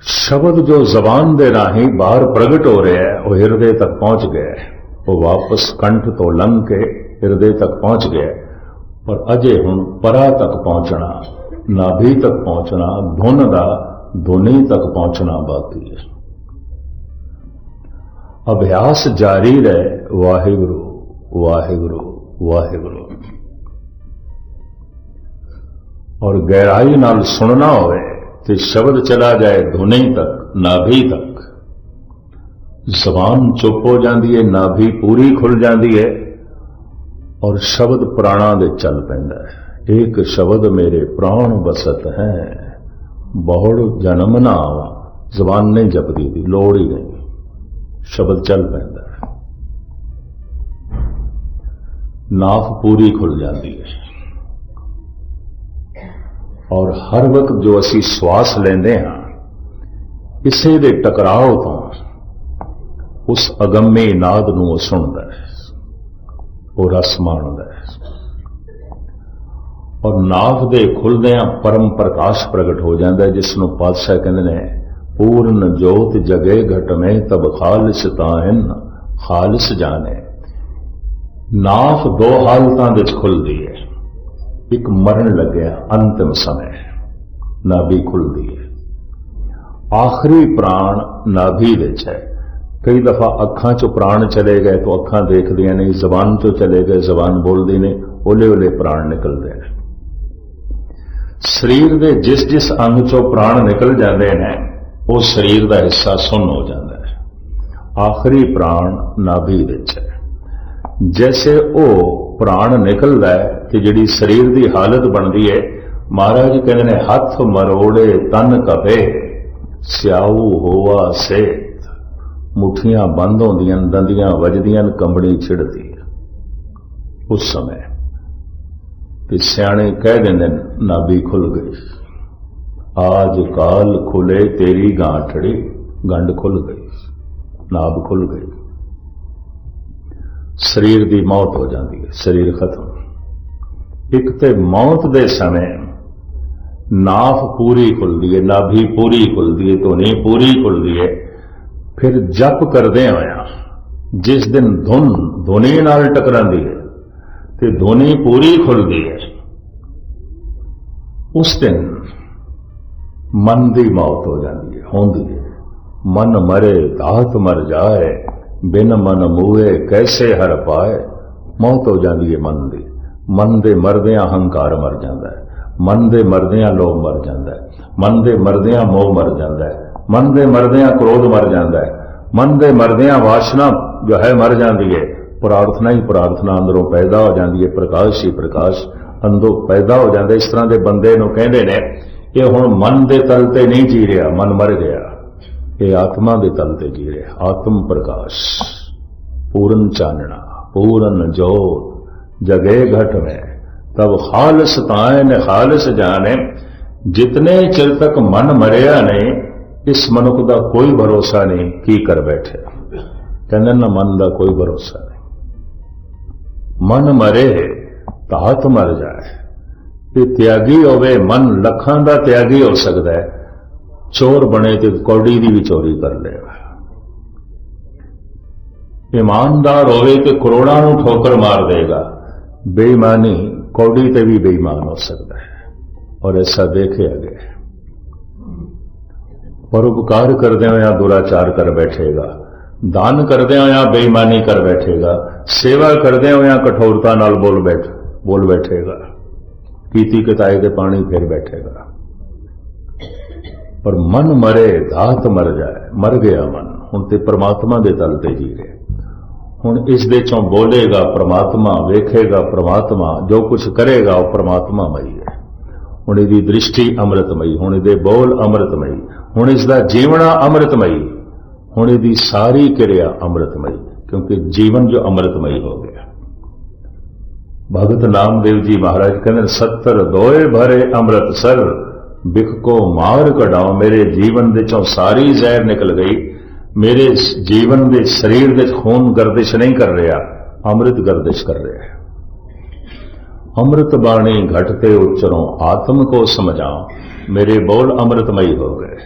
ਸ਼ਬਦ ਜੋ ਜ਼ਬਾਨ ਦੇ ਰਾਹੀਂ ਬਾਹਰ ਪ੍ਰਗਟ ਹੋ ਰਿਹਾ ਹੈ, ਉਹ ਹਿਰਦੇ ਤੱਕ ਪਹੁੰਚ ਗਿਆ ਹੈ, ਉਹ ਵਾਪਸ ਕੰਠ ਤੋਂ ਲੰਘ ਕੇ ਹਿਰਦੇ ਤੱਕ ਪਹੁੰਚ ਗਿਆ ਪਰ ਅਜੇ ਹੁਣ ਪਰਾ ਤੱਕ ਪਹੁੰਚਣਾ, ਨਾਭੀ ਤੱਕ ਪਹੁੰਚਣਾ, ਧੁਨ ਦਾ ਧੁਨੀ ਤੱਕ ਪਹੁੰਚਣਾ ਬਾਕੀ ਹੈ। ਅਭਿਆਸ ਜਾਰੀ ਰਹੇ, ਵਾਹਿਗੁਰੂ ਵਾਹਿਗੁਰੂ ਵਾਹਿਗੁਰੂ। ਔਰ ਗਹਿਰਾਈ ਨਾਲ ਸੁਣਨਾ ਹੋਵੇ ਤੇ ਸ਼ਬਦ ਚਲਾ ਜਾਏ ਧੁਨੀ ਤੱਕ, ਨਾਭੀ ਤੱਕ। ਜ਼ਬਾਨ ਚੁੱਪ ਹੋ ਜਾਂਦੀ ਹੈ, ਨਾਭੀ ਪੂਰੀ ਖੁੱਲ ਜਾਂਦੀ ਹੈ। ਔਰ ਸ਼ਬਦ ਪ੍ਰਾਣਾਂ ਦੇ ਚੱਲ ਪੈਂਦਾ ਹੈ। ਇੱਕ ਸ਼ਬਦ ਮੇਰੇ ਪ੍ਰਾਣ ਬਸਤ ਹੈ। ਬਹੁੜ ਜਨਮ ਨਾ ਆਵਾ ਜ਼ਬਾਨ ਨਹੀਂ ਜਪਦੀ ਦੀ ਲੋੜ ਹੀ ਨਹੀਂ। ਸ਼ਬਦ ਚੱਲ ਪੈਂਦਾ ਹੈ। ਨਾਫ ਪੂਰੀ ਖੁੱਲ ਜਾਂਦੀ ਹੈ। ਔਰ ਹਰ ਵਕਤ ਜੋ ਅਸੀਂ ਸਵਾਸ ਲੈਂਦੇ ਹਾਂ, ਇਸੇ ਦੇ ਟਕਰਾਓ ਤੋਂ ਉਸ ਅਗੰਮੇ ਨਾਦ ਨੂੰ ਉਹ ਸੁਣਦਾ ਹੈ। ਉਹ ਰਸ ਮਾਣਦਾ ਹੈ। ਔਰ ਨਾਭ ਦੇ ਖੁੱਲਦਿਆਂ ਪਰਮ ਪ੍ਰਕਾਸ਼ ਪ੍ਰਗਟ ਹੋ ਜਾਂਦਾ ਹੈ ਜਿਸ ਨੂੰ ਪਾਤਸ਼ਾਹ ਕਹਿੰਦੇ ਨੇ, ਪੂਰਨ ਜੋਤ ਜਗੇ ਘਟ ਮੈਂ ਤਬ ਖਾਲਿਸ ਤਾਹਨ, ਖਾਲਿਸ ਜਾਣੇ। ਨਾਫ ਦੋ ਹਾਲਤਾਂ ਵਿੱਚ ਖੁੱਲਦੀ ਹੈ। ਇੱਕ ਮਰਨ ਲੱਗਿਆ, ਅੰਤਿਮ ਸਮੇਂ। ਨਾਭੀ ਖੁੱਲਦੀ ਹੈ। ਆਖਰੀ ਪ੍ਰਾਣ ਨਾਭੀ ਵਿੱਚ ਹੈ। ਕਈ ਦਫਾ ਅੱਖਾਂ ਚੋਂ ਪ੍ਰਾਣ ਚਲੇ ਗਏ ਤਾਂ ਅੱਖਾਂ ਦੇਖਦੀਆਂ ਨੇ ਜ਼ਬਾਨ ਚੋਂ ਚਲੇ ਗਏ, ਜ਼ਬਾਨ ਬੋਲਦੀ ਨੇ ਓਲੇ ਓਲੇ ਪ੍ਰਾਣ ਨਿਕਲਦੇ ਨੇ। ਸਰੀਰ ਦੇ ਜਿਸ ਜਿਸ ਅੰਗ ਚੋਂ ਪ੍ਰਾਣ ਨਿਕਲ ਜਾਂਦੇ ਨੇ, ਉਹ ਸਰੀਰ ਦਾ ਹਿੱਸਾ ਸੁੰਨ ਹੋ ਜਾਂਦਾ ਹੈ। ਆਖਰੀ ਪ੍ਰਾਣ ਨਾਭੀ ਵਿੱਚ ਹੈ। ਜੈਸੇ ਉਹ ਪ੍ਰਾਣ ਨਿਕਲਦਾ ਹੈ ਕਿ ਜਿਹੜੀ ਸਰੀਰ ਦੀ ਹਾਲਤ ਬਣਦੀ ਹੈ, ਮਹਾਰਾਜ ਕਹਿੰਦੇ ਨੇ, ਹੱਥ ਮਰੋੜੇ ਤਨ ਕਪੇ ਸਿਆਉ ਹੋਵਾ ਸੇ। ਮੁਠੀਆਂ ਬੰਦ ਹੁੰਦੀਆਂ ਦੰਦੀਆਂ ਵੱਜਦੀਆਂ ਕੰਬਣੀ ਛਿੜਦੀ ਹੈ ਉਸ ਸਮੇਂ ਤੇ ਸਿਆਣੇ ਕਹਿ ਦਿੰਦੇ ਨੇ, ਨਾਭੀ ਖੁੱਲ ਗਈ। ਆਜ ਕਾਲ ਖੁਲੇ ਤੇਰੀ ਗਾਂਠੜੀ ਗੰਢ ਖੁੱਲ ਗਈ। ਨਾਭ ਖੁੱਲ ਗਈ। ਸਰੀਰ ਦੀ ਮੌਤ ਹੋ ਜਾਂਦੀ ਹੈ ਸਰੀਰ ਖਤਮ। ਇੱਕ ਤੇ ਮੌਤ ਦੇ ਸਮੇਂ ਨਾਫ ਪੂਰੀ ਖੁੱਲਦੀ ਹੈ ਨਾਭੀ ਪੂਰੀ ਖੁੱਲਦੀ ਹੈ ਧੁਨੀ ਪੂਰੀ ਖੁੱਲਦੀ ਹੈ। ਫਿਰ ਜਪ ਕਰਦੇ ਹੋਇਆ ਜਿਸ ਦਿਨ ਧੁਨ ਧੁਨੀ ਨਾਲ ਟਕਰਾਂਦੀ ਹੈ ਤੇ ਧੁਨੀ ਪੂਰੀ ਖੁੱਲਦੀ ਹੈ। ਉਸ ਦਿਨ ਮਨ ਦੀ ਮੌਤ ਹੋ ਜਾਂਦੀ ਹੈ, ਹੁੰਦੀ ਹੈ। ਮਨ ਮਰੇ, ਦਾਤ ਮਰ ਜਾਏ, ਬਿਨ ਮਨ ਮੂਏ ਕੈਸੇ ਹਰ ਪਾਏ। ਮੌਤ ਹੋ ਜਾਂਦੀ ਹੈ ਮਨ ਦੀ। ਮਨ ਦੇ ਮਰਦਿਆਂ ਹੰਕਾਰ ਮਰ ਜਾਂਦਾ ਹੈ। ਮਨ ਦੇ ਮਰਦਿਆਂ ਲੋਭ ਮਰ ਜਾਂਦਾ ਹੈ। ਮਨ ਦੇ ਮਰਦਿਆਂ ਮੋਹ ਮਰ ਜਾਂਦਾ ਹੈ। ਮਨ ਦੇ ਮਰਦਿਆਂ ਕ੍ਰੋਧ ਮਰ ਜਾਂਦਾ ਹੈ। ਮਨ ਦੇ ਮਰਦਿਆਂ ਵਾਸ਼ਨਾ ਜੋ ਹੈ ਮਰ ਜਾਂਦੀ ਹੈ। ਪ੍ਰਾਰਥਨਾ ਹੀ ਪ੍ਰਾਰਥਨਾ, ਅੰਦਰੋਂ ਪੈਦਾ ਹੋ ਜਾਂਦੀ ਹੈ। ਪ੍ਰਕਾਸ਼ ਹੀ ਪ੍ਰਕਾਸ਼, ਅੰਦਰੋਂ ਪੈਦਾ ਹੋ ਜਾਂਦਾ ਇਸ ਤਰ੍ਹਾਂ ਦੇ ਬੰਦੇ ਨੂੰ ਕਹਿੰਦੇ ਨੇ, ਇਹ ਹੁਣ ਮਨ ਦੇ ਤਲ ਤੇ ਨਹੀਂ ਜੀ ਰਿਹਾ, ਮਨ ਮਰ ਗਿਆ। ਇਹ ਆਤਮਾ ਦੇ ਤਲ ਤੇ ਜੀ ਰਿਹਾ। ਆਤਮ ਪ੍ਰਕਾਸ਼, ਪੂਰਨ ਚਾਨਣਾ, ਪੂਰਨ ਜੋਤ, ਜਗੇ ਘਟ ਵਿੱਚ ਤਬ ਖਾਲਸ ਤਾਂ ਤਾਇਨ ਖਾਲਸ ਜਾਣੇ। ਜਿਤਨੇ ਚਿਰ ਤੱਕ ਮਨ ਮਰਿਆ ਨਹੀਂ ਇਸ ਮਨੁੱਖ ਦਾ ਕੋਈ ਭਰੋਸਾ ਨਹੀਂ ਕੀ ਕਰ ਬੈਠੇ ਕਹਿੰਦੇ ਨਾ ਮਨ ਦਾ ਕੋਈ ਭਰੋਸਾ ਨਹੀਂ। ਮਨ ਮਰੇ ਤਾਂ ਹੱਥ ਮਰ ਜਾਏ। ਤੇ ਤਿਆਗੀ ਹੋਵੇ, ਮਨ ਲੱਖਾਂ ਦਾ ਤਿਆਗੀ ਹੋ ਸਕਦਾ ਹੈ। ਚੋਰ ਬਣੇ ਤੇ ਕੌੜੀ ਦੀ ਵੀ ਚੋਰੀ ਕਰ ਲੇਗਾ ਇਮਾਨਦਾਰ ਹੋਵੇ ਤੇ ਕਰੋੜਾਂ ਨੂੰ ਠੋਕਰ ਮਾਰ ਦੇਗਾ। ਬੇਈਮਾਨੀ ਕੌੜੀ ਤੇ ਵੀ ਬੇਈਮਾਨ ਹੋ ਸਕਦਾ ਹੈ। ਔਰ ਐਸਾ ਦੇਖਿਆ ਗਿਆ ਪਰਉਪਕਾਰ ਕਰਦੇ ਹੋਇਆ ਦੁਰਾਚਾਰ ਕਰ ਬੈਠੇਗਾ। ਦਾਨ ਕਰਦਿਆਂ ਹੋਇਆ ਬੇਈਮਾਨੀ ਕਰ ਬੈਠੇਗਾ। ਸੇਵਾ ਕਰਦਿਆਂ ਹੋਇਆ ਕਠੋਰਤਾ ਨਾਲ ਬੋਲ ਬੈਠ ਬੋਲ ਬੈਠੇਗਾ। ਕੀਤੀ ਕਿਤਾਏ ਦੇ ਪਾਣੀ ਫੇਰ ਬੈਠੇਗਾ। ਪਰ ਮਨ ਮਰੇ ਧਾਤ ਮਰ ਜਾਏ, ਮਰ ਗਿਆ ਮਨ। ਹੁਣ ਤੇ ਪ੍ਰਮਾਤਮਾ ਦੇ ਤਲ ਤੇ ਜੀ ਰਿਹਾ। ਹੁਣ ਇਸ ਦੇ ਚੋਂ ਬੋਲੇਗਾ ਪ੍ਰਮਾਤਮਾ, ਵੇਖੇਗਾ ਪ੍ਰਮਾਤਮਾ, ਜੋ ਕੁਝ ਕਰੇਗਾ ਉਹ ਪ੍ਰਮਾਤਮਾਮਈ ਹੈ। ਹੁਣ ਇਹਦੀ ਦ੍ਰਿਸ਼ਟੀ ਅੰਮ੍ਰਿਤਮਈ, ਹੁਣ ਇਹਦੇ ਬੋਲ ਅੰਮ੍ਰਿਤਮਈ, ਹੁਣ ਇਸ ਦਾ ਜੀਵਣਾ ਅੰਮ੍ਰਿਤਮਈ, ਹੁਣ ਇਹਦੀ ਸਾਰੀ ਕਿਰਿਆ ਅੰਮ੍ਰਿਤਮਈ, ਕਿਉਂਕਿ ਜੀਵਨ ਜੋ ਅੰਮ੍ਰਿਤਮਈ ਹੋ ਗਿਆ। ਭਗਤ ਨਾਮਦੇਵ ਜੀ ਮਹਾਰਾਜ ਕਹਿੰਦੇ 70 ਦੋਏ ਭਰੇ ਅੰਮ੍ਰਿਤਸਰ ਬਿਖ ਕੋ ਮਾਰ ਕਢਾਓ, ਮੇਰੇ ਜੀਵਨ ਦੇ ਚੋਂ ਸਾਰੀ ਜ਼ਹਿਰ ਨਿਕਲ ਗਈ, ਮੇਰੇ ਜੀਵਨ ਦੇ ਸਰੀਰ ਦੇ ਖੂਨ ਗਰਦਿਸ਼ ਨਹੀਂ ਕਰ ਰਿਹਾ, ਅੰਮ੍ਰਿਤ ਗਰਦਿਸ਼ ਕਰ ਰਿਹਾ ਹੈ ਅੰਮ੍ਰਿਤ ਬਾਣੀ ਘਟਤੇ ਉਚਰੋਂ ਆਤਮ ਕੋ ਸਮਝਾਓ ਮੇਰੇ ਬੋਲ ਅੰਮ੍ਰਿਤਮਈ ਹੋ ਗਏ,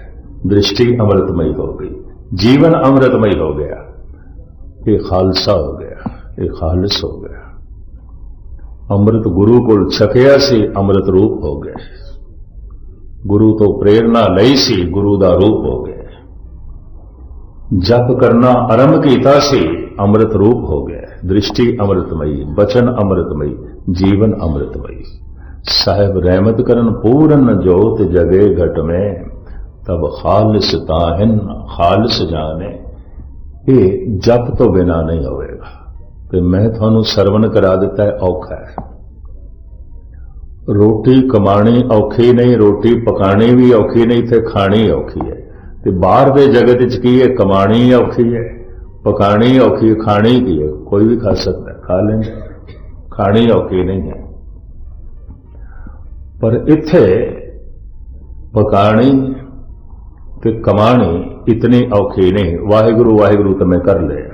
ਦ੍ਰਿਸ਼ਟੀ ਅੰਮ੍ਰਿਤਮਈ ਹੋ ਗਈ, ਜੀਵਨ ਅੰਮ੍ਰਿਤਮਈ ਹੋ ਗਿਆ। ਇਹ ਖਾਲਸਾ ਹੋ ਗਿਆ, ਇਹ ਖਾਲਸ ਹੋ ਗਿਆ। ਅੰਮ੍ਰਿਤ ਗੁਰੂ ਕੋਲ ਛਕਿਆ ਸੀ, ਅੰਮ੍ਰਿਤ ਰੂਪ ਹੋ ਗਿਆ ਗੁਰੂ ਤੋਂ ਪ੍ਰੇਰਣਾ ਲਈ ਸੀ, ਗੁਰੂ ਦਾ ਰੂਪ ਹੋ ਗਿਆ ਜਪ ਕਰਨਾ ਆਰੰਭ ਕੀਤਾ ਸੀ, ਅੰਮ੍ਰਿਤ ਰੂਪ ਹੋ ਗਿਆ। ਦ੍ਰਿਸ਼ਟੀ ਅੰਮ੍ਰਿਤਮਈ, ਬਚਨ ਅੰਮ੍ਰਿਤਮਈ ਜੀਵਨ ਅੰਮ੍ਰਿਤਮਈ ਸਾਹਿਬ ਰਹਿਮਤ ਕਰਨ ਪੂਰਨ ਜੋਤ ਜਗੇ ਘਟ ਮੈਂ ਤਬ ਖਾਲਿਸ ਤਾਹਨ ਖਾਲਿਸ ਜਾਣੇ। ਇਹ ਜਪ ਤੋਂ ਬਿਨਾ ਨਹੀਂ ਹੋਵੇਗਾ। ਤੇ ਮੈਂ ਤੁਹਾਨੂੰ ਸਰਵਨ ਕਰਾ ਦਿੱਤਾ ਹੈ ਔਖਾ ਹੈ। ਰੋਟੀ ਕਮਾਣੀ ਔਖੀ ਨਹੀਂ ਰੋਟੀ ਪਕਾਣੀ ਵੀ ਔਖੀ ਨਹੀਂ ਤੇ ਖਾਣੀ ਔਖੀ ਹੈ। ਤੇ ਬਾਹਰ ਦੇ ਜਗਤ ਵਿੱਚ ਕੀ ਹੈ? ਕਮਾਣੀ ਔਖੀ ਹੈ। ਪਕਾਣੀ ਔਖੀ ਖਾਣੀ ਕੀ ਹੈ? ਕੋਈ ਵੀ ਖਾ ਸਕਦਾ ਹੈ, ਖਾ ਲੈਂਦਾ ਖਾਣੀ ਔਖੀ ਨਹੀਂ ਹੈ। ਪਰ ਇੱਥੇ ਪਕਾਣੀ ਤੇ ਕਮਾਣੀ ਇਤਨੀ ਔਖੀ ਨਹੀਂ ਵਾਹਿਗੁਰੂ ਵਾਹਿਗੁਰੂ ਤਾਂ ਮੈਂ ਕਰ ਲਿਆ।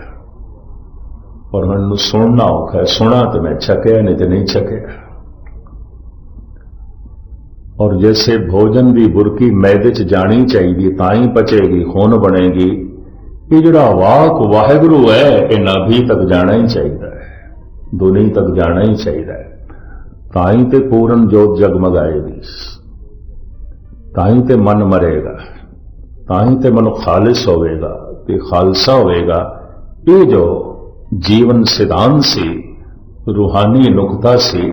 ਪਰ ਮੈਨੂੰ ਸੁਣਨਾ ਔਖਾ ਹੈ। ਸੁਣਾ ਤੇ ਮੈਂ ਛਕਿਆ, ਨਹੀਂ ਤੇ ਨਹੀਂ ਛਕਿਆ। ਔਰ ਜੈਸੇ ਭੋਜਨ ਦੀ ਬੁਰਕੀ ਮੈਦੇ 'ਚ ਜਾਣੀ ਚਾਹੀਦੀ, ਤਾਂ ਹੀ ਪਚੇਗੀ, ਖੂਨ ਬਣੇਗੀ। ਇਹ ਜਿਹੜਾ ਵਾਕ ਵਾਹਿਗੁਰੂ ਹੈ ਇਹ ਨਾਭੀ ਤੱਕ ਜਾਣਾ ਹੀ। ਚਾਹੀਦਾ ਦੁਨੀ ਤੱਕ ਜਾਣਾ ਹੀ ਚਾਹੀਦਾ ਹੈ। ਤਾਂ ਹੀ ਤੇ ਪੂਰਨ ਜੋਤ ਜਗਮਗਾਏਗੀ। ਤਾਂ ਹੀ ਤੇ ਮਨ ਮਰੇਗਾ। ਤਾਂ ਹੀ ਤੇ ਮਨ ਖਾਲਿਸ ਹੋਵੇਗਾ ਤੇ ਖਾਲਸਾ ਹੋਵੇਗਾ। ਇਹ ਜੋ ਜੀਵਨ ਸਿਧਾਂਤ ਸੀ, ਰੂਹਾਨੀ ਨੁਕਤਾ ਸੀ